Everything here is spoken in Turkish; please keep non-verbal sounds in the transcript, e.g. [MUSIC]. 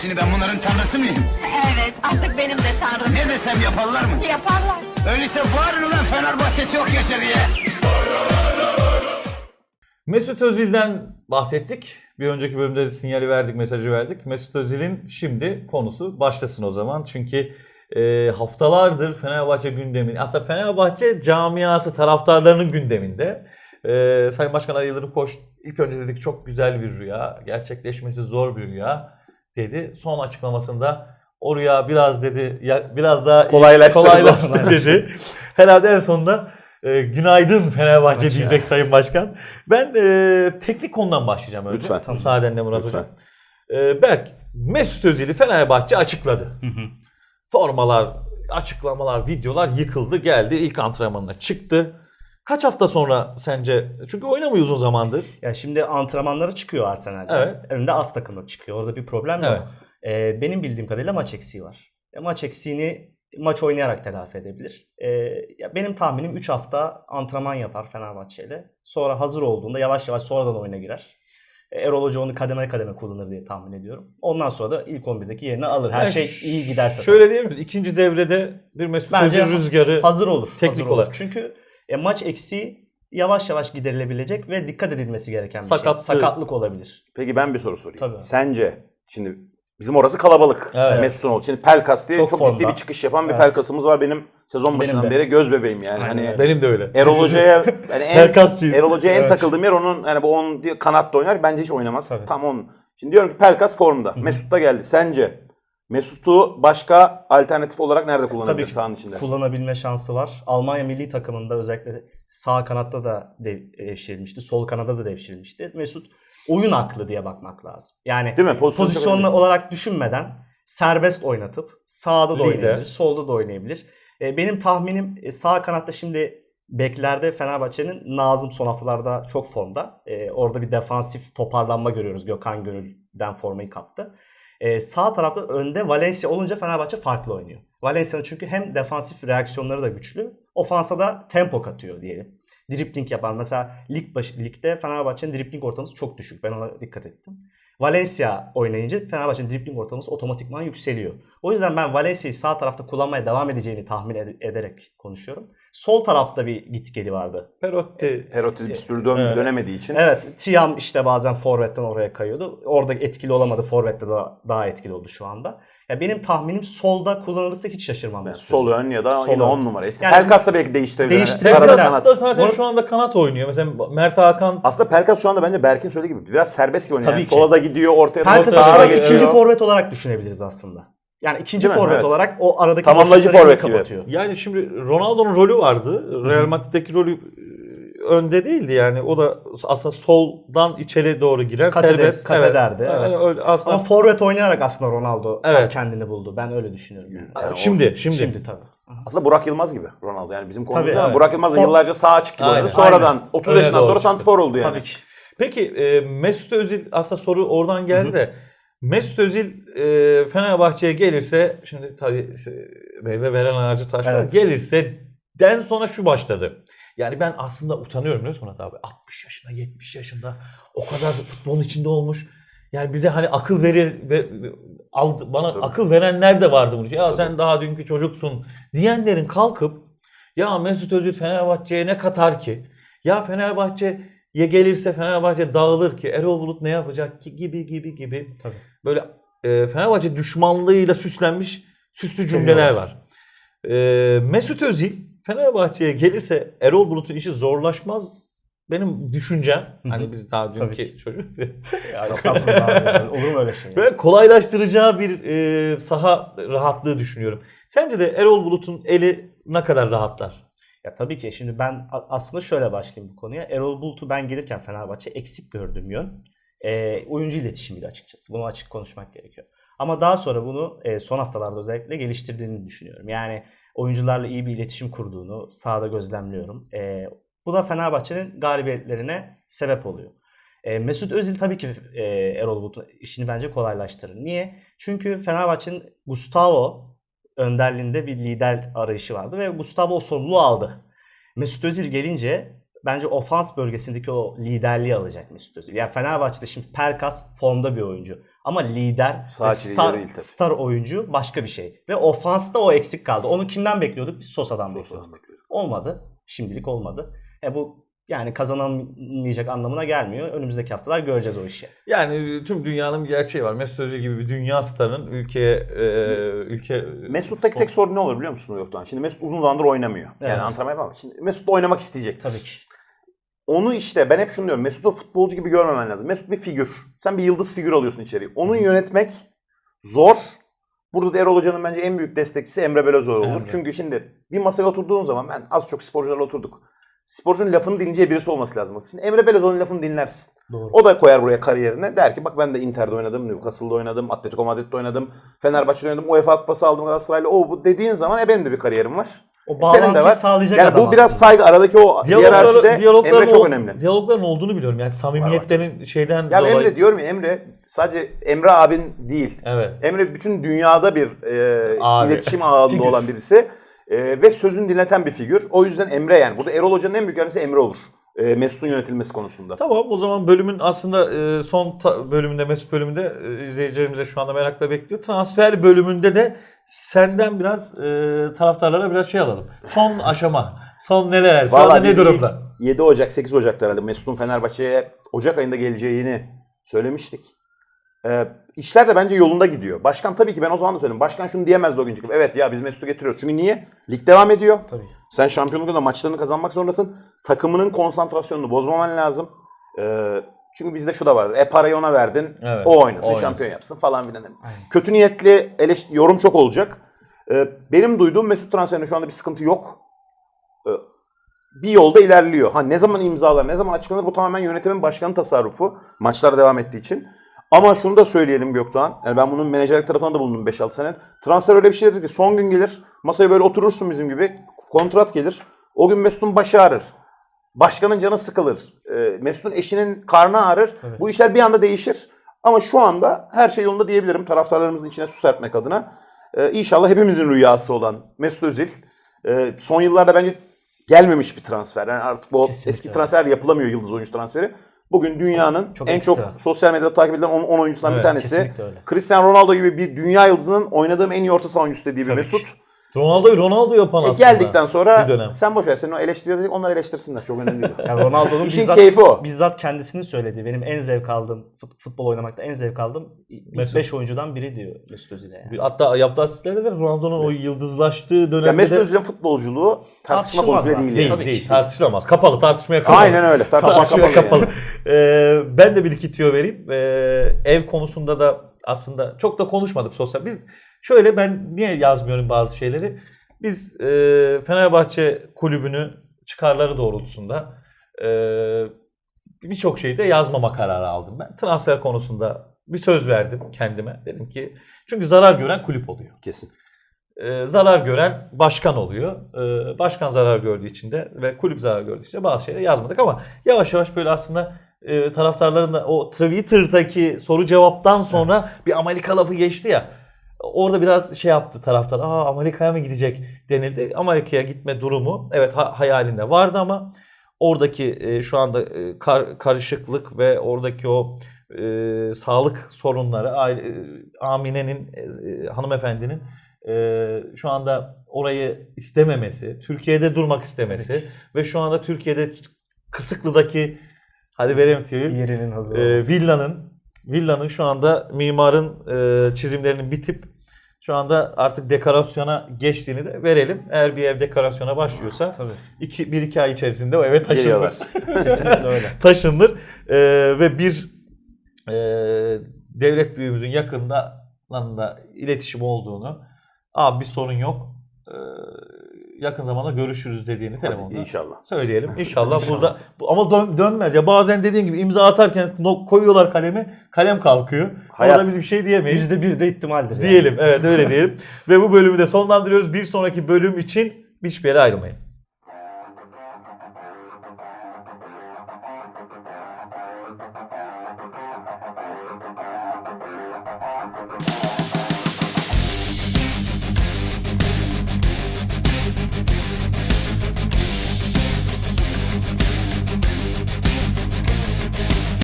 Şimdi ben bunların tanrısı mıyım? Evet, artık benim de tanrım. Ne desem yaparlar mı? Yaparlar. Öyleyse bağırın ulan Fenerbahçe çok yaşa diye. Mesut Özil'den bahsettik. Bir önceki bölümde de sinyali verdik, mesajı verdik. Mesut Özil'in şimdi konusu başlasın o zaman. Çünkü e, haftalardır Fenerbahçe gündemin, aslında Fenerbahçe camiası taraftarlarının gündeminde. E, Sayın Başkan Ali Yıldırım Koç ilk önce dedik çok güzel bir rüya, gerçekleşmesi zor bir rüya dedi. Son açıklamasında o rüya biraz dedi, ya, biraz daha Kolaylaştı. kolaylaştı dedi. Herhalde en sonunda e, günaydın Fenerbahçe diyecek Sayın Başkan. Ben e, teknik konudan başlayacağım önce. Lütfen. Müsaadenle Murat Lütfen. Hocam. E, Berk, Mesut Özil'i Fenerbahçe açıkladı. Formalar, açıklamalar, videolar yıkıldı, geldi. ilk antrenmanına çıktı. Kaç hafta sonra sence? Çünkü oynamıyor uzun zamandır. Ya şimdi antrenmanlara çıkıyor Arsenal'de. Evet. Önünde az takımda çıkıyor. Orada bir problem Evet. yok. Ee, benim bildiğim kadarıyla maç eksiği var. E, maç eksiğini maç oynayarak telafi edebilir. Ee, ya benim tahminim 3 hafta antrenman yapar Fenerbahçe ile. Sonra hazır olduğunda yavaş yavaş sonradan oyuna girer. E, Erol Hoca onu kademe kademe kullanır diye tahmin ediyorum. Ondan sonra da ilk 11'deki yerini alır. Her Yani şey iyi giderse. Şöyle diyelim mi? İkinci devrede bir Mesut Özil rüzgarı. hazır olur. teknik hazır olur. olarak. Çünkü e, maç eksiği yavaş yavaş giderilebilecek ve dikkat edilmesi gereken bir Sakatlığı. şey. Sakatlık olabilir. Peki ben bir soru sorayım. Tabii. Sence şimdi bizim orası kalabalık. Evet. Mesut'un oldu. Şimdi Pelkas diye çok, Çok ciddi bir çıkış yapan bir Evet. Pelkas'ımız var benim sezon Benim başından de. beri göz bebeğim yani. Aynen hani öyle. Benim de öyle. Erol Hoca'ya [LAUGHS] yani en, Pelkasçıyız. Erol Hoca'ya en Evet. takıldığım yer onun hani bu onun diye kanatta oynar bence hiç oynamaz. Tabii. Tam onun. Şimdi diyorum ki Pelkas formda. Mesut da geldi. Sence Mesut'u başka alternatif olarak nerede kullanabilir Tabii ki sahanın içinde? kullanabilme şansı var. Almanya milli takımında özellikle sağ kanatta da dev- devşirilmişti. Sol kanada da devşirilmişti. Mesut oyun aklı diye bakmak lazım. Yani Değil mi? Pozisyon pozisyonlu olarak düşünmeden serbest oynatıp sağda da Lider. oynayabilir, solda da oynayabilir. E, benim tahminim e, sağ kanatta şimdi beklerde Fenerbahçe'nin Nazım son haftalarda çok formda. E, orada bir defansif toparlanma görüyoruz. Gökhan Gönül'den formayı kaptı. E, sağ tarafta önde Valencia olunca Fenerbahçe farklı oynuyor. Valencia'nın çünkü hem defansif reaksiyonları da güçlü, ofansa da tempo katıyor diyelim. Dripling yapan mesela lig başı, ligde Fenerbahçe'nin dripling ortalaması çok düşük. Ben ona dikkat ettim. Valencia oynayınca Fenerbahçe'nin dripling ortalaması otomatikman yükseliyor. O yüzden ben Valencia'yı sağ tarafta kullanmaya devam edeceğini tahmin ed- ederek konuşuyorum. Sol tarafta bir git geli vardı. Perotti. Perotti bir sürü dön- Evet. dönemediği için. Evet, Tiam işte bazen forvetten oraya kayıyordu. Orada etkili olamadı. Forvette daha, daha etkili oldu şu anda. Ya benim tahminim solda kullanılırsa hiç şaşırmam. Yani sol ön ya da Sol yine ön. 10 numara. Yani- Pelkas da belki değiştirebilir. Değiştirebilir. Pelkas kanat. da zaten Bu- şu anda kanat oynuyor. Mesela Mert Hakan Aslında Pelkas şu anda bence Berk'in söylediği gibi biraz serbest gibi oynuyor. Tabii Yani ki. sola da gidiyor, ortaya gidiyor. ikinci forvet olarak düşünebiliriz aslında. Yani ikinci Değil mi? forvet Evet. olarak o aradaki Tamamlayıcı boşlukları iyi forvet gibi. kapatıyor. Yani şimdi Ronaldo'nun rolü vardı. Real Madrid'deki rolü e, önde değildi yani. O da aslında soldan içeri doğru girer. Kat eder- serbest. kat ederdi, Yani evet. öyle aslında Ama forvet oynayarak aslında Ronaldo Evet. kendini buldu. Ben öyle düşünüyorum. Yani. Yani o- şimdi şimdi. Şimdi tabii. Aslında Burak Yılmaz gibi Ronaldo yani bizim konumuzda Tabii. Burak Yılmaz da yıllarca sağ açık gibi Aynen. oynadı. Sonradan Aynen. 30 Öne yaşından doğru sonra çıktı. santifor oldu yani. Tabii ki. Peki e, Mesut Özil aslında soru oradan geldi de Mesut Özil e, Fenerbahçe'ye gelirse şimdi tabii meyve veren ağacı taşlar Evet. gelirse den sonra şu başladı. Yani ben aslında utanıyorum biliyor musun Murat abi? 60 yaşında 70 yaşında o kadar futbolun içinde olmuş. Yani bize hani akıl verir ve aldı, bana Tabii. akıl verenler de vardı bunu. Ya sen daha dünkü çocuksun diyenlerin kalkıp ya Mesut Özil Fenerbahçe'ye ne katar ki? Ya Fenerbahçe'ye gelirse Fenerbahçe dağılır ki? Erol Bulut ne yapacak ki? Gibi gibi gibi. Tabii. Böyle e, Fenerbahçe düşmanlığıyla süslenmiş süslü cümleler var. E, Mesut Özil Fenerbahçe'ye gelirse Erol Bulut'un işi zorlaşmaz benim düşüncem. Hani biz daha dünkü çocuğuz ya. Ya Olur mu öyle şey? ya? Böyle kolaylaştıracağı bir e, saha rahatlığı düşünüyorum. Sence de Erol Bulut'un eli ne kadar rahatlar? Ya tabii ki şimdi ben aslında şöyle başlayayım bu konuya. Erol Bulut'u ben gelirken Fenerbahçe eksik gördüğüm yön e, oyuncu iletişimiydi açıkçası. Bunu açık konuşmak gerekiyor. Ama daha sonra bunu e, son haftalarda özellikle geliştirdiğini düşünüyorum. Yani oyuncularla iyi bir iletişim kurduğunu sahada gözlemliyorum. E, bu da Fenerbahçe'nin galibiyetlerine sebep oluyor. E, Mesut Özil tabii ki e, Erol Bulut'un işini bence kolaylaştırır. Niye? Çünkü Fenerbahçe'nin Gustavo önderliğinde bir lider arayışı vardı ve Gustavo o sorumluluğu aldı. Mesut Özil gelince bence ofans bölgesindeki o liderliği alacak Mesut Özil. Yani Fenerbahçe'de şimdi Pelkas formda bir oyuncu. Ama lider, star, değil tabii. star oyuncu başka bir şey. Ve ofansta o eksik kaldı. Onu kimden bekliyorduk? Biz Sosa'dan bekliyorduk. Olmadı. Şimdilik olmadı. E bu yani kazanamayacak anlamına gelmiyor. Önümüzdeki haftalar göreceğiz o işi. Yani tüm dünyanın bir gerçeği var. Mesut Özil gibi bir dünya starının ülkeye e, ülke Mesut'taki tek sorun ne olur biliyor musun New York'tan? Şimdi Mesut uzun zamandır oynamıyor. Evet. Yani antrenman yapamıyor. Şimdi Mesut da oynamak isteyecektir. Tabii ki. Onu işte ben hep şunu diyorum. Mesut'u futbolcu gibi görmemen lazım. Mesut bir figür. Sen bir yıldız figür alıyorsun içeriye. Onu yönetmek zor. Burada da Erol Hoca'nın bence en büyük destekçisi Emre Belözoğlu olur. Emre. Çünkü şimdi bir masaya oturduğun zaman ben az çok sporcularla oturduk. Sporcunun lafını dinleyeceği birisi olması lazım. Şimdi Emre Belözoğlu'nun lafını dinlersin. Doğru. O da koyar buraya kariyerine. Der ki bak ben de Inter'de oynadım, Newcastle'da oynadım, Atletico Madrid'de oynadım, Fenerbahçe'de oynadım, UEFA Kupası aldım Galatasaray'la. O bu dediğin zaman e benim de bir kariyerim var. O E, senin de var. sağlayacak yani adam bu biraz aslında. saygı aradaki o hiyerarşide Emre çok ol- önemli. diyalogların olduğunu biliyorum. Yani samimiyetlerin şeyden Ya dolayı. Emre diyorum ya Emre sadece Emre abin değil. Evet. Emre bütün dünyada bir e, Abi. iletişim ağında olan birisi. E, ve sözünü dinleten bir figür. O yüzden Emre yani. Burada Erol Hoca'nın en büyük yardımcısı Emre olur. E, Mesut'un yönetilmesi konusunda. Tamam o zaman bölümün aslında e, son bölümünde Mesut bölümünde e, izleyicilerimize şu anda merakla bekliyor. Transfer bölümünde de senden biraz e, taraftarlara biraz şey alalım. Son aşama. Son neler? Şu anda Vallahi ne biz durumda? ilk 7 Ocak 8 Ocak'ta herhalde Mesut'un Fenerbahçe'ye Ocak ayında geleceğini söylemiştik. Ee, işler de bence yolunda gidiyor. Başkan tabii ki ben o zaman da söyledim. Başkan şunu diyemezdi o gün çıkıp. Evet ya biz Mesut'u getiriyoruz. Çünkü niye? Lig devam ediyor. Tabii. Sen şampiyonlukta maçlarını kazanmak zorundasın. Takımının konsantrasyonunu bozmaman lazım. Ee, çünkü bizde şu da vardır. E parayı ona verdin. Evet, o oynasın, oynasın. şampiyon yapsın falan filan. Kötü niyetli eleş- yorum çok olacak. Ee, benim duyduğum Mesut transferinde şu anda bir sıkıntı yok. Ee, bir yolda ilerliyor. Ha ne zaman imzalar, ne zaman açıklanır bu tamamen yönetimin başkanı tasarrufu. Maçlar devam ettiği için. Ama şunu da söyleyelim Gökdoğan. Yani ben bunun menajerlik tarafından da bulundum 5-6 sene. Transfer öyle bir şeydir ki son gün gelir. Masaya böyle oturursun bizim gibi. Kontrat gelir. O gün Mesut'un başı ağrır. Başkanın canı sıkılır. Ee, Mesut'un eşinin karnı ağrır. Evet. Bu işler bir anda değişir. Ama şu anda her şey yolunda diyebilirim. Taraftarlarımızın içine su serpmek adına. Ee, inşallah hepimizin rüyası olan Mesut Özil. Ee, son yıllarda bence gelmemiş bir transfer. Yani artık bu Kesinlikle eski transfer yapılamıyor yıldız oyuncu transferi. Bugün dünyanın Çok en ekstra. çok sosyal medyada takip edilen 10 oyuncusundan Evet, bir tanesi. Cristiano Ronaldo gibi bir dünya yıldızının oynadığım en iyi orta saha oyuncusu dediği bir Mesut. ki. Ronaldo'yu Ronaldo yapan E, aslında. geldikten sonra bir dönem. sen boş ver. Senin o eleştirileri onlar eleştirsinler. Çok önemli değil. [LAUGHS] Yani Ronaldo'nun İşin bizzat, keyfi o. bizzat kendisinin söylediği benim en zevk aldığım fut- futbol oynamakta en zevk aldığım Mesut. 5 oyuncudan biri diyor Mesut Özil'e. Yani. Hatta yaptığı asistlerle de Ronaldo'nun o yıldızlaştığı dönemde ya Mesut de Özil'in futbolculuğu tartışma Tartışılmaz konusu bile zaten. değil. değil, yani. Tabii değil ki. tartışılamaz. Kapalı tartışmaya kapalı. Aynen öyle. Tartışma Tartışmaya kapalı. kapalı. Ee, ben de bir iki tüyo vereyim. Ee, ev konusunda da aslında çok da konuşmadık sosyal. Biz şöyle ben niye yazmıyorum bazı şeyleri? Biz e, Fenerbahçe kulübünü çıkarları doğrultusunda e, birçok şeyde yazmama kararı aldım ben. Transfer konusunda bir söz verdim kendime. Dedim ki çünkü zarar gören kulüp oluyor. Kesin. Ee, zarar gören başkan oluyor. Ee, başkan zarar gördüğü için de ve kulüp zarar gördüğü için de bazı şeyleri yazmadık ama yavaş yavaş böyle aslında e, taraftarların da o Twitter'daki soru cevaptan sonra bir Amerika lafı geçti ya. Orada biraz şey yaptı taraftar. Aa Amerika'ya mı gidecek denildi. Amerika'ya gitme durumu evet ha- hayalinde vardı ama oradaki e, şu anda e, kar- karışıklık ve oradaki o e, sağlık sorunları aile, e, Amine'nin e, e, hanımefendinin e, şu anda orayı istememesi, Türkiye'de durmak istemesi ve şu anda Türkiye'de Kısıklı'daki hadi vereyim tüyoyu Yerinin hazır e, olması. villanın villanın şu anda mimarın e, çizimlerinin bitip şu anda artık dekorasyona geçtiğini de verelim. Eğer bir ev dekorasyona başlıyorsa Tabii. iki, bir iki ay içerisinde o eve taşınır. [LAUGHS] Kesinlikle öyle. taşınır E, ve bir e, devlet büyüğümüzün yakınlarında iletişim olduğunu abi bir sorun yok e, yakın zamanda görüşürüz dediğini telefonda İnşallah. söyleyelim. İnşallah burada bu- ama dön- dönmez ya bazen dediğin gibi imza atarken no- koyuyorlar kalemi kalem kalkıyor. Hayat. Orada biz bir şey diyemeyiz. %1 de ihtimaldir. yani. Diyelim evet öyle diyelim. Ve bu bölümü de sonlandırıyoruz. Bir sonraki bölüm için hiçbir yere ayrılmayın.